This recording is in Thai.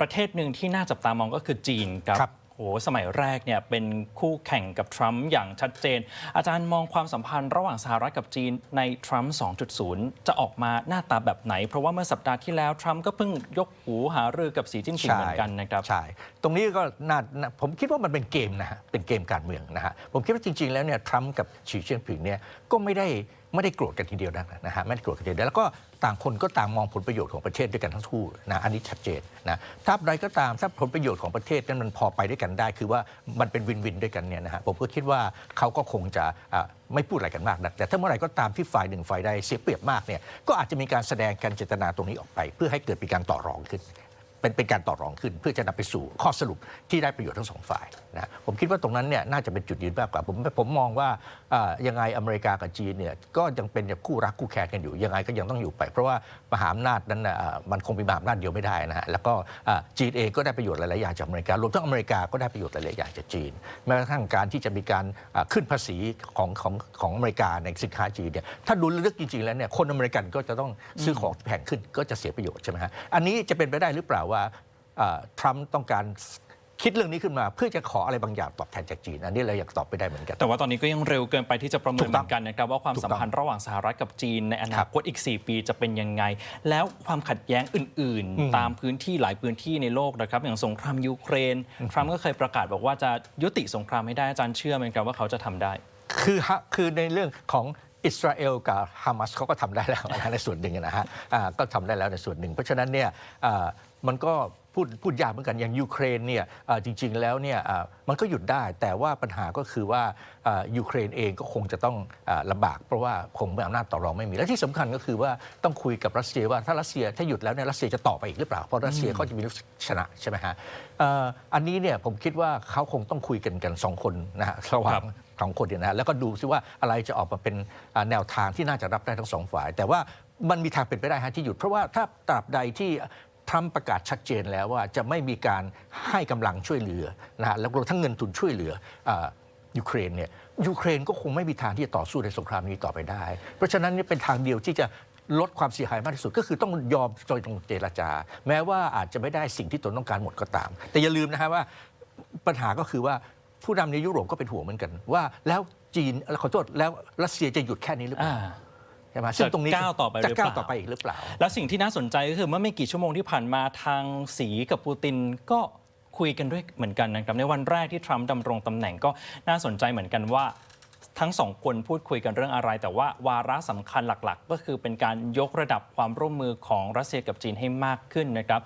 ประเทศหนึ่งที่น่าจับตามองก็คือจีนครับครับโหสมัยแรกเนี่ยเป็นคู่แข่งกับทรัมป์อย่างชัดเจน อาจารย์มองความสัมพันธ์ระหว่างสหรัฐกับจีนในทรัมป์ 2.0 จะออกมาหน้าตาแบบไหน เพราะว่าเมื่อสัปดาห์ที่แล้ว ทรัมป์ก็เพิ่งยกหูหารือกับสีจิ้นผิงเหมือนกันนะครับ ใช่ ตรงนี้ก็น่าน่าผมคิดว่ามันเป็นเกมนะฮะ เป็นเกมการเมืองนะฮะ ผมคิดว่าจริง ๆ แล้วเนี่ยทรัมป์กับฉีเจิ้นผิงเนี่ยก็ไม่ได้ไม่ได้โกรธกันทีเดียวนะนะฮะไม่ได้โกรธกันทีเดียวแล้วก็ต่างคนก็ต่างมองผลประโยชน์ของประเทศด้วยกันทั้งคู่นะอันนี้ชัดเจนนะถ้าใดก็ตามถ้าผลประโยชน์ของประเทศนั้นมันพอไปด้วยกันได้ คือว่ามันเป็นวินวินด้วยกันเนี่ยนะฮะผมก็คิดว่าเขาก็คงจะไม่พูดอะไรกันมากนะแต่ถ้าเมื่อไหร่ก็ตามที่ฝ่ายหนึ่งฝ่ายใดเสียเปรียบมากเนี่ยก็อาจจะมีการแสดงการเจตนาตรงนี้ออกไป เพื่อให้เกิดเป็นการต่อรองขึ้น เป็นเป็นการต่อรองขึ้น เพื่อจะนำไปสู่ข้อสรุปที่ได้ประโยชน์ทั้งสองฝ่ายนะผมคิดว่าตรงนั้นเนี่ยน่าจะเป็นจุดยืนมากกว่าผมผมมองว่าอ่ายังไงอเมริกากับจีนเนี่ยก็ยังเป็นคู่รักคู่แค้นกันอยู่ ยังไงก็ยังต้องอยู่ไป เพราะว่ามหาอำนาจนั้นอ่ามันคงมีมหาอำนาจเดียวไม่ได้นะฮะแล้วก็จีนเองก็ได้ประโยชน์หลายๆอย่างจากอเมริการวมทั้งอเมริกาก็ได้ประโยชน์หลายๆอย่างจากจีนแม้กระทั่งการที่จะมีการขึ้นภาษีของของของอเมริกาในสินค้าจีนเนี่ยถ้าดูลึกจริงๆแล้วเนี่ยคนอเมริกันก็จะต้องซื้อของแพงขึ้นก็จะเสียประโยชน์ใช่ไหมฮะอันนี้จะเป็นไปได้หรือเปล่าว่าอ่าทรัมป์ต้องการคิดเรื่องนี้ขึ้นมาเพื่อจะขออะไรบางอย่างตอบแทนจากจีน อันนี้เรายังตอบไม่ได้เหมือนกัน แต่ว่าตอนนี้ก็ยังเร็วเกินไปที่จะประเมิถูนกเหต้มืองอนกันนะครับว่าความถูกสัต้มองพันธ์ระหว่างสหรัฐกับจีนในอนาคตอีก 4 ปีจะเป็นยังไง แล้วความขัดแย้งอื่นอืมๆตามพื้นที่หลายพื้นที่ในโลกนะครับ อย่างสงครามยูเครนทรัมป์ก็เคยประกาศบอกว่าจะยุติสงครามให้ได้อาจารย์เชื่อไหมครับว่าเขาจะทำได้ คือฮะคือในเรื่องของอิสราเอลกับฮามาสเขาก็ทำได้แล้วนะในส่วนหนึ่งนะฮะอ่าก็ทำได้แล้วในส่วนหนึ่ง เพราะฉะนั้นเนี่ยอ่า มันก็พูดพูดยากเหมือนกันอย่างยูเครนเนี่ยอ่าจริง ๆ แล้วเนี่ยอ่ามันก็หยุดได้ แต่ว่าปัญหาก็คือว่าอ่ายูเครนเองก็คงจะต้องอาลำบาก เพราะว่าคงไม่อำนาจต่อรองไม่มี และที่สำคัญก็คือว่าต้องคุยกับรัสเซียว่าถ้ารัสเซียถ้าหยุดแล้วเนี่ยรัสเซียจะต่อไปอีกหรือเปล่า เพราะรัสเซียเขาจะมีลูกชนะใช่ไหมฮะเอ่ออันนี้เนี่ยผมคิดว่าเขาคงต้องคุยกันกันสองคนนะฮะระหว่าครังบสองคนเนี่ยนะแล้วก็ดูซิว่าอะไรจะออกมาเป็นอ่าแนวทางที่น่าจะรับได้ทั้งสองฝ่าย แต่ว่ามันมีทางเป็นไปได้ฮะที่หยุดเพราะว่าถ้าตราบใดที่ ทรัมป์ประกาศชัดเจนแล้วว่าจะไม่มีการให้กำลังช่วยเหลือนะฮะแล้วก็ทั้งเงินทุนช่วยเหลืออยูเครนเนี่ยยูเครนก็คงไม่มีทางที่จะต่อสู้ในสงครามนี้ต่อไปได้ เพราะฉะนั้นนี่เป็นทางเดียวที่จะลดความเสียหายมากที่สุดก็คือต้องยอมโดยตรงเจรจา แม้ว่าอาจจะไม่ได้สิ่งที่ตนต้องการหมดก็ตาม แต่อย่าลืมนะฮะว่าปัญหาก็คือว่าผู้นำในยุโรปก็เป็นห่วงเหมือนกันว่า แล้วจีนขอโทษแล้วรัสเซียจะหยุดแค่นี้หรือเปล่า ช่ไหมซึ่งตรงนี้จะก้าวต่อไปหรือจะก้าวเปล่าต่อไปอีกหรือเปล่า แล้วสิ่งที่น่าสนใจก็คือเมื่อไม่กี่ชั่วโมงที่ผ่านมาทางสีกับปูตินก็คุยกันด้วยเหมือนกันนะครับในวันแรกที่ทรัมป์ดำรงตำแหน่งก็น่าสนใจเหมือนกันว่า ทั้งสองคนพูดคุยกันเรื่องอะไร แต่ว่าวาระสำคัญหลักๆ ก็คือเป็นการยกระดับความร่วมมือของรัสเซียกับจีนให้มากขึ้นนะครับ